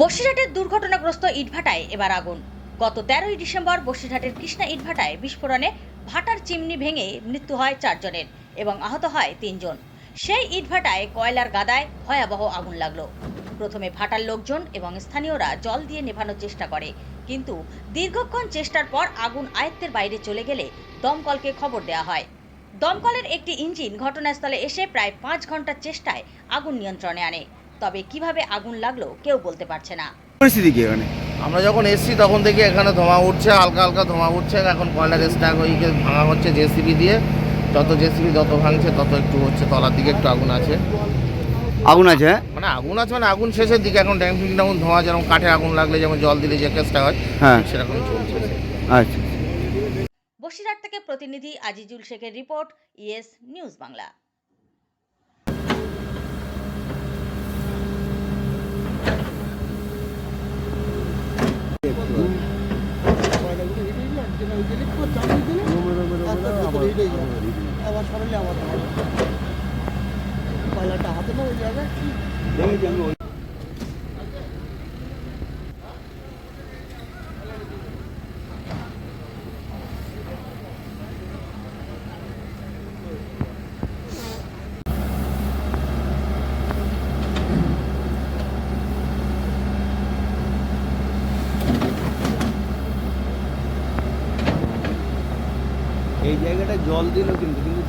বসিরহাটের দুর্ঘটনাগ্রস্ত ইটভাটায় এবার আগুন। গত তেরোই ডিসেম্বর বসিরহাটের কৃষ্ণা ইটভাটায় বিস্ফোরণে ভাটার চিমনি ভেঙে মৃত্যু হয় চারজনের এবং আহত হয় তিনজন। সেই ইটভাটায় কয়লার গাদায় ভয়াবহ আগুন লাগল। প্রথমে ভাটার লোকজন এবং স্থানীয়রা জল দিয়ে নেভানোর চেষ্টা করে, কিন্তু দীর্ঘক্ষণ চেষ্টার পর আগুন আয়ত্তের বাইরে চলে গেলে দমকলকে খবর দেওয়া হয়। দমকলের একটি ইঞ্জিন ঘটনাস্থলে এসে প্রায় পাঁচ ঘণ্টার চেষ্টায় আগুন নিয়ন্ত্রণে আনে। তবে কীভাবে আগুন লাগল কেউ বলতে পারছে না। পরিস্থিতি কি এখানে? আমরা যখন এসছি তখন দেখি এখানে ধোঁয়া উঠছে হালকা হালকা ধোঁয়া উঠছে এখন কয়লার স্ট্যাক ওইকে ভাঙা হচ্ছে জেসিবি দিয়ে। যত জেসিবি যত ভাঙছে তত একটু হচ্ছে তলার দিকে একটু আগুন আছে। আগুন আছে হ্যাঁ? মানে আগুন আছে মানে আগুন শেষের দিকে এখন ড্যাম ডাউন ধোঁয়া যেরকম কাঠে আগুন লাগলে যেমন জল দিলে যে কেসটা হয় হ্যাঁ। সেরকম চলছে। আচ্ছা। বসিরহাট থেকে প্রতিনিধি আজিজুল শেখের রিপোর্ট ইএস নিউজ বাংলা। আবার সরালে আবার কয়লাটা হাতে না ওই জায়গায়? এই জায়গাটা জল দিল কিন্তু কিন্তু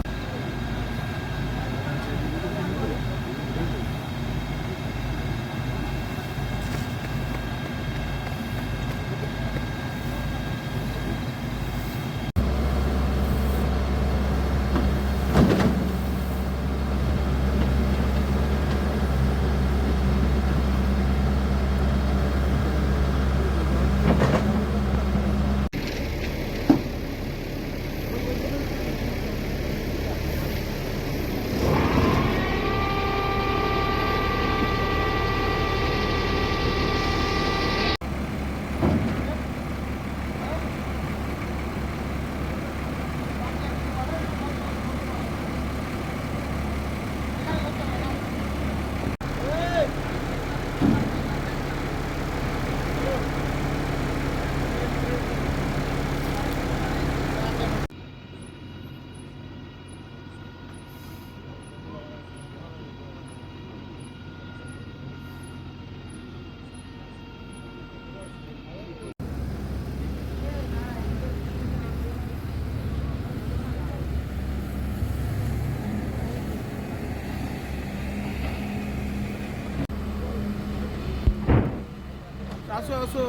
আসো আসো।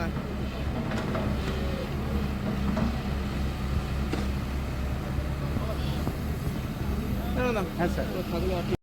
না। হ্যাঁ স্যার।